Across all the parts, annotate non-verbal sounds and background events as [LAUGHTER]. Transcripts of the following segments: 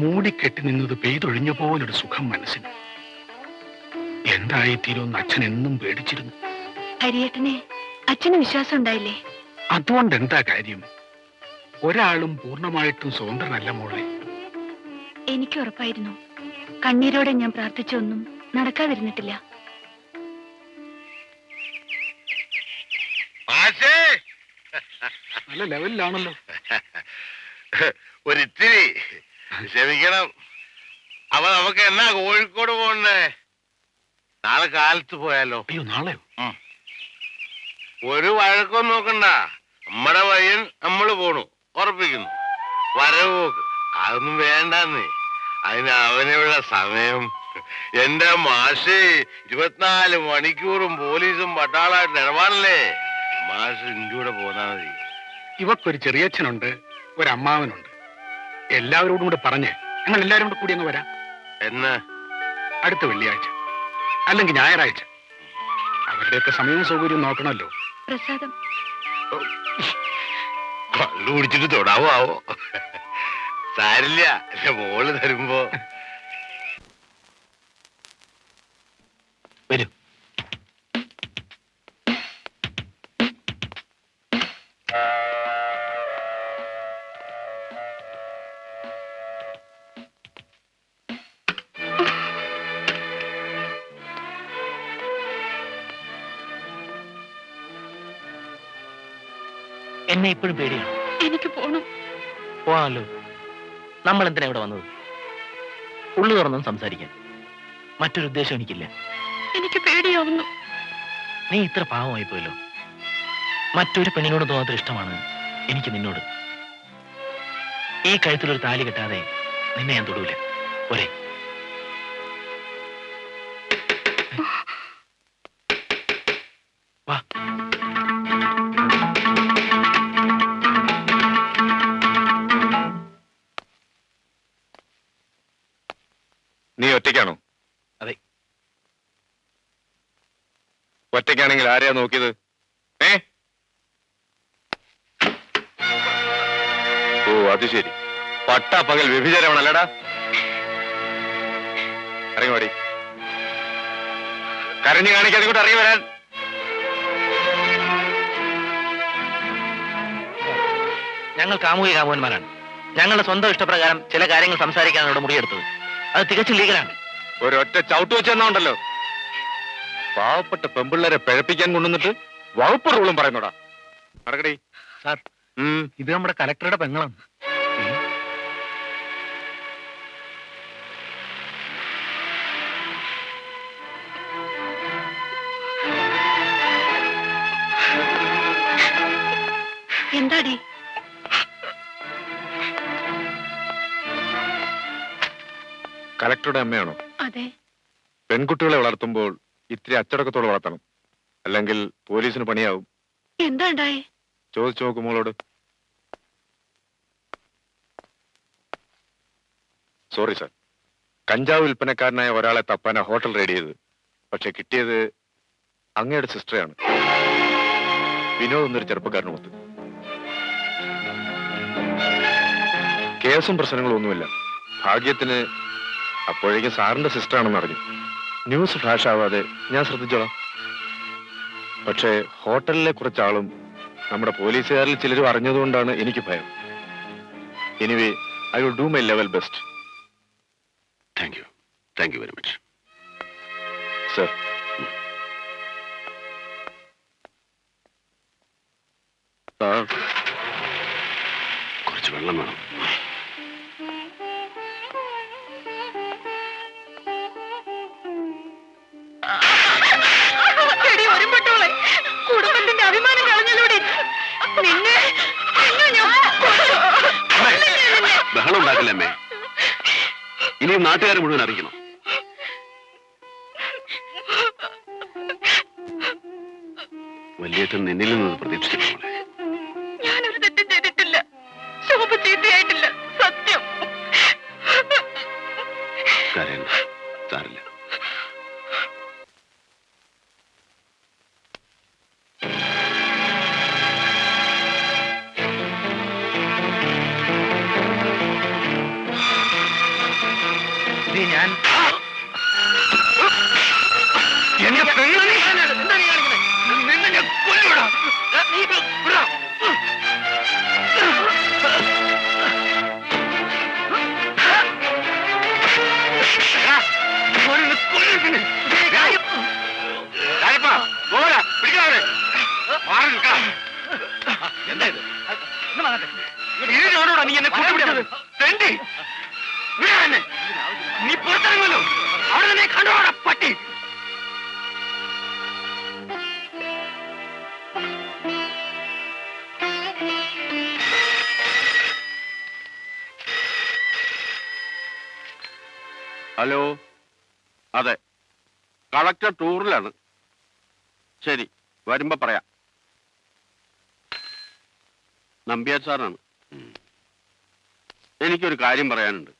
മൂടിക്കെട്ടി നിന്നത് പെയ്തൊഴിഞ്ഞ പോലൊരു സുഖം മനസ്സിന്. എന്തായിത്തീരുമെന്ന് അച്ഛൻ എന്നും പേടിച്ചിരുന്നു. ഹരിയേട്ടനെ അച്ഛന് വിശ്വാസം ഉണ്ടായില്ലേ? അതുകൊണ്ട് എന്താ കാര്യം? ഒരാളും പൂർണമായിട്ടും സ്വതന്ത്രനല്ല മോളെ. എനിക്ക് ഉറപ്പായിരുന്നു. കണ്ണീരോടെ ഞാൻ പ്രാർത്ഥിച്ചൊന്നും നടക്കാതിരുന്നിട്ടില്ല. നല്ല ലെവലിലാണല്ലോ [LAUGHS] ഒരിത്തിരി ക്ഷമിക്കണം അപ്പൊ നമുക്ക് എന്നാ കോഴിക്കോട് പോണ്ടേ നാളെ കാലത്ത് പോയാലോ? അയ്യോ നാളെ ഒരു വഴക്കം നോക്കണ്ട. നമ്മടെ വഴിയിൽ നമ്മൾ പോണു. ഉറപ്പിക്കുന്നു. വരവോക്ക് അതൊന്നും വേണ്ടെന്ന്. അതിന് അവനെയുള്ള സമയം. എന്റെ മാഷ് ഇരുപത്തിനാല് മണിക്കൂറും പോലീസും പട്ടാളായിട്ട് ഇടപാടല്ലേ മാഷ് ഇഞ്ചൂടെ പോന്നാ മതി. ഇവക്കൊരു ചെറിയച്ഛനുണ്ട് ഒരു അമ്മാവനുണ്ട് എല്ലാവരോടും കൂടെ പറഞ്ഞ് ഞങ്ങൾ എല്ലാവരും കൂടെ കൂടി അങ്ങ് വരാം. എന്ന്? അടുത്ത വെള്ളിയാഴ്ച. അല്ലെങ്കിൽ ഞായറാഴ്ച. അവരുടെയൊക്കെ സമയവും സൗകര്യവും നോക്കണമല്ലോ. പ്രസാദം. കള്ളു കുടിച്ചിട്ട് തൊടാവോ? ആവോ സാരില്ല മോൾ തരുമ്പോ എന്നെ ഇപ്പോഴും പേടിയാണ് എനിക്ക് പോണം. പോവാമല്ലോ നമ്മൾ എന്തിനാ ഇവിടെ വന്നത്? ഉള്ളു തുറന്നും സംസാരിക്കാൻ മറ്റൊരു ഉദ്ദേശം എനിക്കില്ല. എനിക്ക് പേടിയാവുന്നു. നീ ഇത്ര പാവമായി പോയല്ലോ. മറ്റൊരു പെണ്ണിനോട് തോന്നാത്ത ഇഷ്ടമാണ് എനിക്ക് നിന്നോട്. ഈ കഴുത്തിലൊരു താലി കെട്ടാതെ നിന്നെ ഞാൻ തൊടൂല. ഒരേ ആരെയാ നോക്കിയത്? ഏ? ഓ അത് ശരി. പട്ട പകൽ വ്യഭിചാരമാണല്ലടാ. ഇറങ്ങി കരഞ്ഞു കാണിക്കാതെ കൂടെ ഇറങ്ങി വരാൻ. ഞങ്ങൾ കാമുകി കാമുകന്മാരാണ്. ഞങ്ങളുടെ സ്വന്തം ഇഷ്ടപ്രകാരം ചില കാര്യങ്ങൾ സംസാരിക്കാനാണ് ഇവിടെ മുറിയെടുത്തത്. അത് തികച്ചും ലീഗലാണ് ഒരൊറ്റ ചവിട്ട് വെച്ചെന്നുണ്ടല്ലോ പാവപ്പെട്ട പെമ്പിള്ളേരെ പിഴപ്പിക്കാൻ കൊണ്ടുവന്നിട്ട് വകുപ്പ് റൂളും പറയുന്നോടാ. നടക്കടി. സാർ ഇത് നമ്മുടെ കലക്ടറുടെ പെങ്ങളാണ്. എന്താടി? കലക്ടറുടെ അമ്മയാണോ? അതെ. പെൺകുട്ടികളെ വളർത്തുമ്പോൾ ഇത്തിരി അച്ചടക്കത്തോടെ വളർത്തണം. അല്ലെങ്കിൽ പോലീസിന് പണിയാവും. എന്താ ഉണ്ടായേ? ചോദിച്ചു നോക്കും മോളോട്. സോറി സാർ കഞ്ചാവ് വിൽപ്പനക്കാരനായ ഒരാളെ തപ്പാനാ ഹോട്ടൽ റെഡി ചെയ്തത്. പക്ഷെ കിട്ടിയത് അങ്ങയുടെ സിസ്റ്ററാണ് വിനോദ് എന്നൊരു ചെറുപ്പക്കാരനുമൊത്ത് കേസും പ്രശ്നങ്ങളും ഒന്നുമില്ല. ഭാഗ്യത്തിന് അപ്പോഴേക്കും സാറിന്റെ സിസ്റ്ററാണെന്ന് അറിഞ്ഞു. ന്യൂസ് ഫ്ലാഷ് ആവാതെ ഞാൻ ശ്രദ്ധിച്ചോളാം. പക്ഷേ ഹോട്ടലിലെ കുറച്ചാളും നമ്മുടെ പോലീസുകാരിൽ ചിലരും അറിഞ്ഞതുകൊണ്ടാണ് എനിക്ക് ഭയം. Anyway I will do my level best thank you thank you very much sir കുറച്ച് വെള്ളം വേണം. ഇനിയും നാട്ടുകാരെ മുഴുവൻ അറിയിക്കണം. വലിയേട്ടൻ നിന്നിൽ നിന്ന് പ്രതീക്ഷിച്ചില്ല എന്റെ പെങ്ങളെ നീ കാണിക്കണേ? നിന്നെ ഞാൻ കൊല്ലുമെടാ. നീ വിടാ. ഹലോ? അതെ. കളക്ടർ ടൂറിലാണ്. ശരി വരുമ്പോ പറയാം. നമ്പ്യാർ സാറാണ്. എനിക്കൊരു കാര്യം പറയാനുണ്ട്.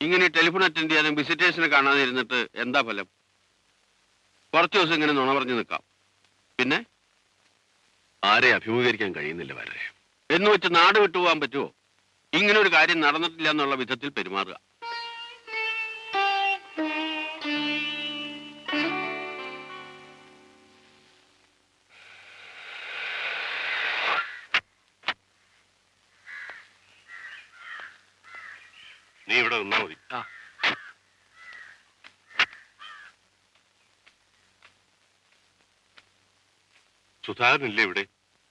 ഇങ്ങനെ ടെലിഫോൺ അറ്റൻഡ് ചെയ്യാനും വിസിറ്റേഴ്സിനെ കാണാതെ ഇരുന്നിട്ട് എന്താ ഫലം? കുറച്ച് ദിവസം ഇങ്ങനെ നുണ പറഞ്ഞു നിൽക്കാം. പിന്നെ? ആരെ അഭിമുഖീകരിക്കാൻ കഴിയുന്നില്ല വരെ എന്ന് വെച്ച് നാട് വിട്ടുപോകാൻ പറ്റുമോ ഇങ്ങനെ ഒരു കാര്യം നടന്നിട്ടില്ല എന്നുള്ള വിധത്തിൽ പെരുമാറുക. സുധാകരനില്ലേ ഇവിടെ?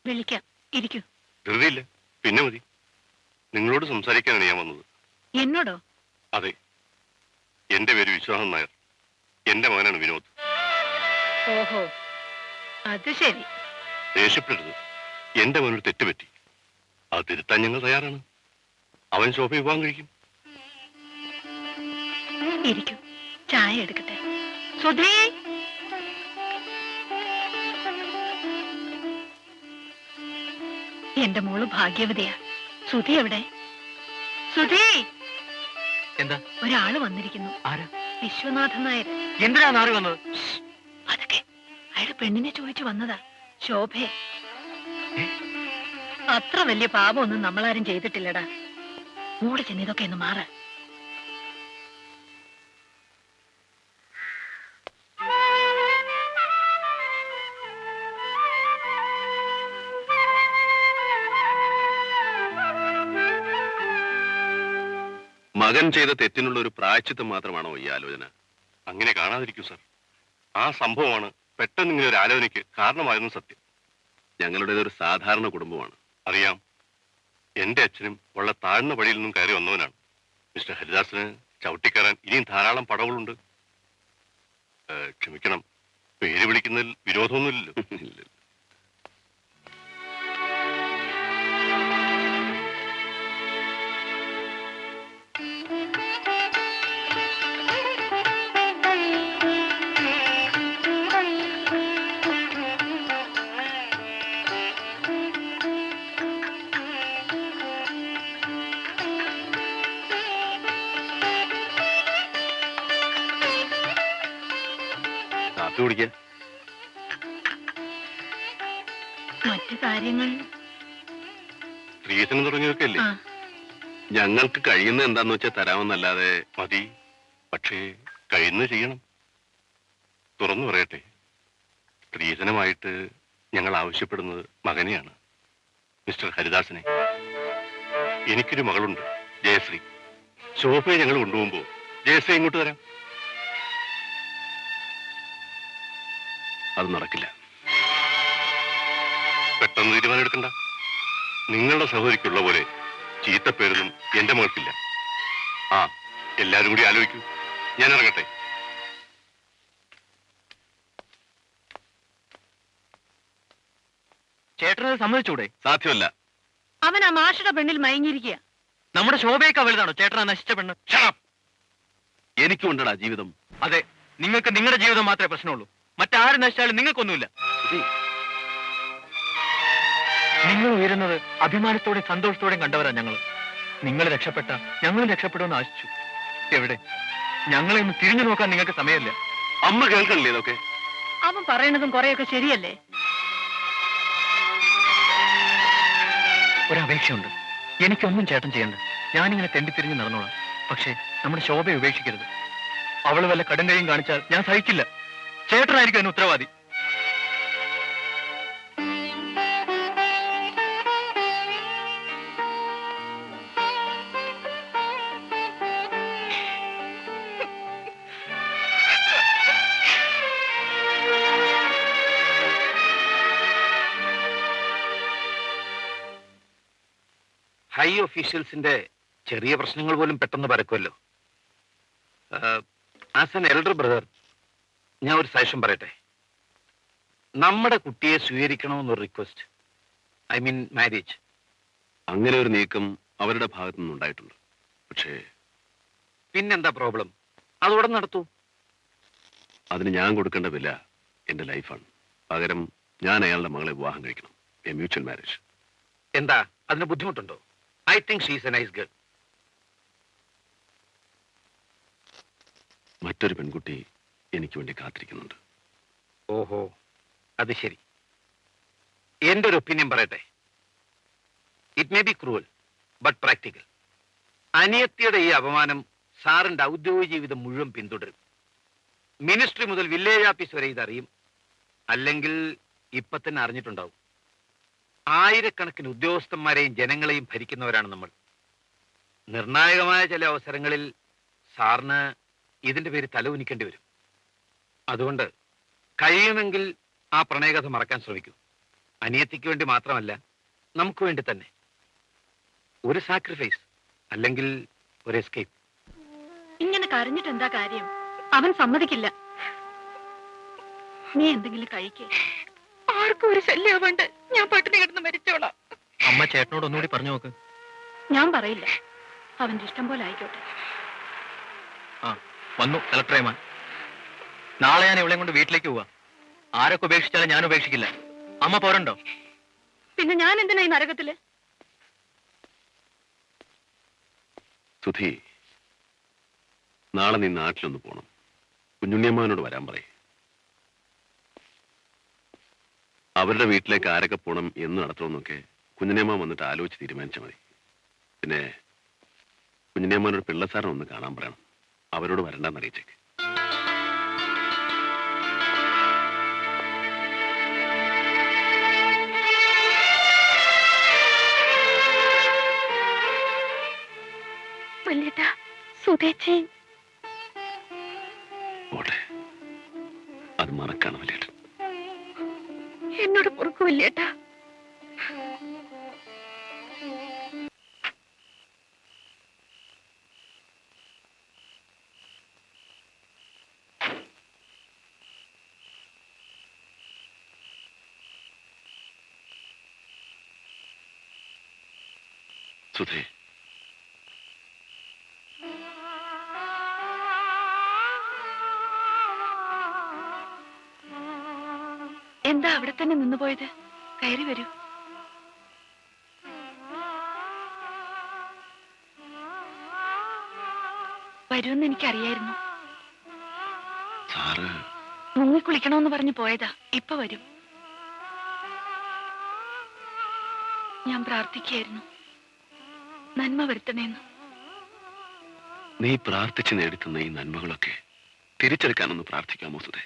വിളിക്കാം. ഇരിക്കൂ. ധൃതിയില്ല. പിന്നെ മതി. നിങ്ങളോട് സംസാരിക്കാനാണ് ഞാൻ വന്നത്. എന്നോടോ? അതെ. എന്റെ പേര് വിശ്വാസം നായർ. എന്റെ മകനാണ് വിനോദ്. ഓഹോ. അത് ശരി. ദേഷ്യപ്പെടരുത്. എന്റെ മകനൊരു തെറ്റുപറ്റി. അത് തിരുത്താൻ ഞങ്ങൾ തയ്യാറാണ്. അവൻ ശോഭ വിവാഹം കഴിക്കും. ഇരിക്കൂ. ചായ എടുക്കട്ടെ. സുധേ! എന്റെ മോൾ ഭാഗ്യവതിയാ. സുധി എവിടെ? സുധി എന്താ? ഒരാൾ വന്നിരിക്കുന്നു. ആരാ? വിശ്വനാഥൻ നായർ. എന്തിനാ നാറി വന്നത്? അതൊക്കെ. അയാൾ പെണ്ണിനെ ചോദിച്ചു വന്നതാ. ശോഭയെ അത്ര വലിയ പാപമൊന്നും നമ്മളാരും ചെയ്തിട്ടില്ലടാ. മോൾ ചെന്ന് ഇതൊക്കെ ഒന്ന് മാറ. മകൻ ചെയ്ത തെറ്റിനുള്ള ഒരു പ്രായച്ചിത്തം മാത്രമാണോ ഈ ആലോചന? അങ്ങനെ കാണാതിരിക്കൂ സർ. ആ സംഭവമാണ് പെട്ടെന്ന് ഇങ്ങനെ ഒരു ആലോചനയ്ക്ക് കാരണമായിരുന്നു സത്യം. ഞങ്ങളുടേത് ഒരു സാധാരണ കുടുംബമാണ്. അറിയാം എന്റെ അച്ഛനും വളരെ താഴ്ന്ന വഴിയിൽ നിന്നും കയറി വന്നവനാണ്. മിസ്റ്റർ ഹരിദാസിന് ചവിട്ടിക്കയറാൻ ഇനിയും ധാരാളം പടവുകളുണ്ട്. ക്ഷമിക്കണം. പേര് വിളിക്കുന്നതിൽ വിരോധമൊന്നുമില്ലല്ലോ. മറ്റു കാര്യങ്ങൾ? സ്ത്രീധനം തുടങ്ങിയൊക്കെ അല്ലേ ഞങ്ങൾക്ക് കഴിയുന്ന എന്താന്ന് വെച്ചാൽ തരാമെന്നല്ലാതെ മതി. പക്ഷേ കഴിയുന്നത് ചെയ്യണം. തുറന്നു പറയട്ടെ. സ്ത്രീധനമായിട്ട് ഞങ്ങൾ ആവശ്യപ്പെടുന്നത് മകനെയാണ് മിസ്റ്റർ ഹരിദാസിനെ. എനിക്കൊരു മകളുണ്ട് ജയശ്രീ. ശോഭയെ ഞങ്ങൾ കൊണ്ടുപോകുമ്പോ ജയശ്രീ ഇങ്ങോട്ട് തരാം. അത് നടക്കില്ല. പെട്ടെന്ന് തീരുമാനമെടുക്കണ്ട. നിങ്ങളുടെ സഹോദരിക്കുള്ള പോലെ ചീത്തപ്പേരൊന്നും എന്റെ മകൾക്കില്ല. ആ എല്ലാരും കൂടി ആലോചിക്കൂ. ഞാൻ ഇറങ്ങട്ടെ. ചേട്ടനത് സമ്മതിച്ചൂടെ? സാധ്യമല്ല. അവൻ ആ മാഷയുടെ പെണ്ണിൽ മയങ്ങിയിരിക്കുക. നമ്മുടെ ശോഭയൊക്കെ വലുതാണോ? ചേട്ടനാ നശിച്ച പെണ്ണ്. എനിക്കുണ്ടടാ ജീവിതം. അതെ നിങ്ങൾക്ക് നിങ്ങളുടെ ജീവിതം മാത്രമേ പ്രശ്നമുള്ളൂ. മറ്റാര് നശിച്ചാലും നിങ്ങൾക്കൊന്നുമില്ല. നിങ്ങൾ ഉയരുന്നത് അഭിമാനത്തോടെയും സന്തോഷത്തോടെയും കണ്ടവരാ ഞങ്ങൾ നിങ്ങൾ രക്ഷപ്പെട്ട ഞങ്ങളും രക്ഷപ്പെടുമെന്ന് ആശിച്ചു. എവിടെ? ഞങ്ങളെ ഒന്ന് തിരിഞ്ഞു നോക്കാൻ നിങ്ങൾക്ക് സമയമില്ല. അമ്മ കേൾക്കണില്ലേ ഇതൊക്കെ? അവൻ പറയണതും കുറെയൊക്കെ ശരിയല്ലേ? ഒരപേക്ഷയുണ്ട്. എനിക്കൊന്നും ചേട്ടൻ ചെയ്യണ്ട. ഞാനിങ്ങനെ തെണ്ടിത്തിരിഞ്ഞ് നടന്നോളാം. പക്ഷേ നമ്മുടെ ശോഭയെ ഉപേക്ഷിക്കരുത്. അവൾ വല്ല കടും കൈയും കാണിച്ചാൽ ഞാൻ സഹിക്കില്ല. ചേട്ടനായിരിക്കും അതിന് ഉത്തരവാദി. ഹൈ ഓഫീഷ്യൽസിന്റെ ചെറിയ പ്രശ്നങ്ങൾ പോലും പെട്ടെന്ന് പരക്കുമല്ലോ. ആസ് എൻ എൽഡർ ബ്രദർ ഞാൻ ഒരു സജഷൻ പറയട്ടെ? നമ്മുടെ കുട്ടിയെ സ്വീകരിക്കണമെന്നൊരു റിക്വസ്റ്റ് ഐ മീൻ മാരേജ് അങ്ങനെ ഒരു നീക്കം അവരുടെ ഭാഗത്തു നിന്നുണ്ടായിട്ടുണ്ട്. പക്ഷേ പിന്നെന്താ പ്രോബ്ലം അത് ഉടൻ നടത്തൂ. അതിന് ഞാൻ കൊടുക്കേണ്ട വില എന്റെ ലൈഫാണ്. പകരം ഞാൻ അയാളുടെ മകളെ വിവാഹം കഴിക്കണം. A mutual marriage. എന്താ? അതിന് ബുദ്ധിമുട്ടുണ്ടോ? I think she's a nice girl മറ്റൊരു പെൺകുട്ടി എനിക്ക് വേണ്ടി കാത്തിരിക്കുന്നുണ്ട്. ഓഹോ അത് ശരി. എന്റെ ഒരു ഒപ്പീനിയൻ പറയട്ടെ? It may be cruel but practical അനിയത്തിയുടെ ഈ അപമാനം സാറിന്റെ ഔദ്യോഗിക ജീവിതം മുഴുവൻ പിന്തുടരും. മിനിസ്ട്രി മുതൽ വില്ലേജ് ഓഫീസ് വരെ ഇതറിയും. അല്ലെങ്കിൽ ഇപ്പൊ തന്നെ അറിഞ്ഞിട്ടുണ്ടാവും. ആയിരക്കണക്കിന് ഉദ്യോഗസ്ഥന്മാരെയും ജനങ്ങളെയും ഭരിക്കുന്നവരാണ് നമ്മൾ. നിർണായകമായ ചില അവസരങ്ങളിൽ സാറിന് ഇതിന്റെ പേര് തലവുനിക്കേണ്ടി വരും. അതുകൊണ്ട് കഴിയുമെങ്കിൽ ആ പ്രണയകഥ മറക്കാൻ ശ്രമിക്കൂ. അനിയത്തിക്ക് വേണ്ടി മാത്രമല്ല നമുക്ക് വേണ്ടി തന്നെ. ഒരു സാക്രിഫൈസ് അല്ലെങ്കിൽ ഒരു എസ്കേപ്പ് ഇങ്ങനെ കരഞ്ഞിട്ട് എന്താ കാര്യം? അവൻ സമ്മതിക്കില്ല. നീ എന്തെങ്കിലും കഴിക്കേ. ആർക്കും ഒരു ശല്യമാവണ്ട് ഞാൻ പട്ടിണി കിടന്ന് മരിച്ചോളാം. അമ്മ ചേട്ടനോട് ഒന്നുകൂടി പറഞ്ഞു നോക്ക്. ഞാൻ പറയില്ല. അവന്റെ ഇഷ്ടം പോലെ ആയിക്കോട്ടെ. ആ വന്നു കലക്ടറേമാൻ നാളെ ഞാൻ ഇവളെയും കൊണ്ട് വീട്ടിലേക്ക് പോവാ. ആരൊക്കെ ഉപേക്ഷിച്ചാലും ഞാൻ ഉപേക്ഷിക്കില്ല. അമ്മ പോരണ്ടോ? പിന്നെ ഞാൻ എന്തിനാ ഈ നരകത്തിൽ? സുധി നാളെ നീ നാട്ടിലൊന്ന് പോണം. കുഞ്ഞുണ്ണിയമ്മാവനോട് വരാൻ പറയേ. അവരുടെ വീട്ടിലേക്ക് ആരൊക്കെ പോണം എന്ന് നടത്തണമെന്നൊക്കെ കുഞ്ഞുണ്ണിയമ്മ വന്നിട്ട് ആലോചിച്ച് തീരുമാനിച്ചാൽ മതി. പിന്നെ കുഞ്ഞുണ്ണിയമ്മാനോട് പിള്ളസാറിനെ ഒന്ന് കാണാൻ പറയണം. അവരോട് വരണ്ടെന്ന് അറിയിച്ചേക്ക്. സുധേച്ചി. പോട്ടെ. അത് മറക്കാണ് വലിയേട്ടൻ. എന്നോട് പൊറുക്കു വല്യേട്ടാ. സുധേ എന്താ അവിടെ തന്നെ നിന്നുപോയത് കയറി വരൂ. വരുമെന്ന് എനിക്കറിയായിരുന്നു. മുങ്ങി മുങ്ങിക്കുളിക്കണമെന്ന് പറഞ്ഞു പോയതാ. ഇപ്പൊ വരും. ഞാൻ പ്രാർത്ഥിക്കുകയായിരുന്നു. നന്മ വരുത്തണേന്ന്. നീ പ്രാർത്ഥിച്ചു നേടിത്തുന്ന ഈ നന്മകളൊക്കെ തിരിച്ചെടുക്കാനൊന്ന് പ്രാർത്ഥിക്കാമോ സുധേ?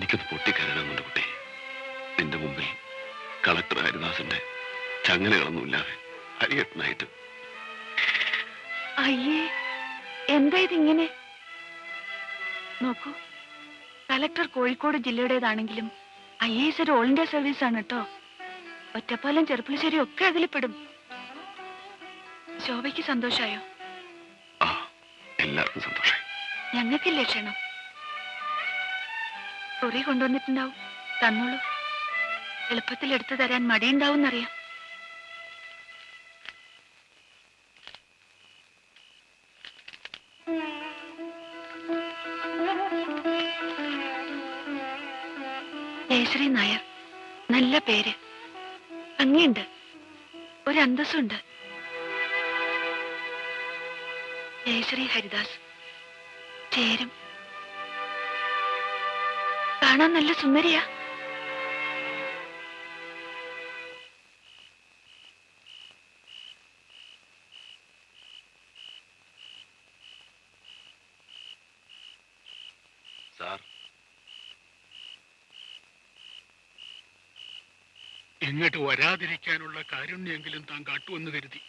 എനിക്കൊന്ന് പൊട്ടിക്കരണമെന്നുണ്ട് കുട്ടി. നിന്റെ മുമ്പിൽ കളക്ടർ ഹരിദാസിന്റെ ചങ്ങലകളൊന്നുമില്ലാതെ ഹരിയട്ടനായിട്ട് അയ്യേ എന്താ ഇതിങ്ങനെ? നോക്കൂ കലക്ടർ കോഴിക്കോട് ജില്ലയുടേതാണെങ്കിലും ഐ എ എസ് ഒരു ഓൾ ഇന്ത്യ സർവീസ് ആണ് കേട്ടോ. ഒറ്റപ്പാലം ചെറുപ്പുളശ്ശേരി ഒക്കെ അതിൽ പെടും ശോഭയ്ക്ക് സന്തോഷായോ? എല്ലാവർക്കും സന്തോഷമായി ഞങ്ങൾക്കില്ലേ ക്ഷണം? കുറി കൊണ്ടുവന്നിട്ടുണ്ടാവും. തന്നോളൂ. എളുപ്പത്തിൽ എടുത്തു തരാൻ മടിയുണ്ടാവുന്നറിയാം ജയശ്രീ നായർ. നല്ല പേര്. ഭംഗിയുണ്ട്. ഒരു അന്തസ്സുണ്ട് ജയശ്രീ ഹരിദാസ്. ചേരും. കാണാൻ നല്ല സുന്ദരിയാ. സാർ. വരാതിരിക്കാനുള്ള കാരുണ്യെങ്കിലും താൻ കാട്ടുവെന്ന് കരുതി.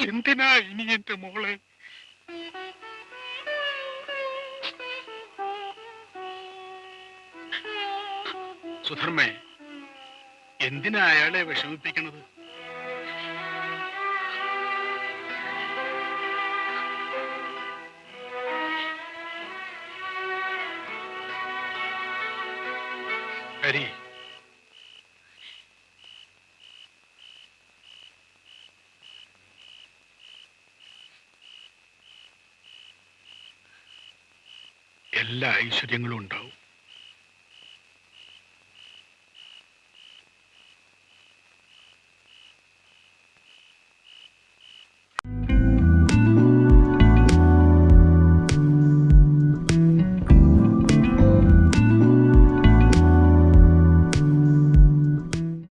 എന്തിനാ ഇനി എന്റെ മോളെ? സുധർമ്മേ എന്തിനാ അയാളെ വിഷമിപ്പിക്കണത്? എല്ലാ ഐശ്വര്യങ്ങളും ഉണ്ടാവും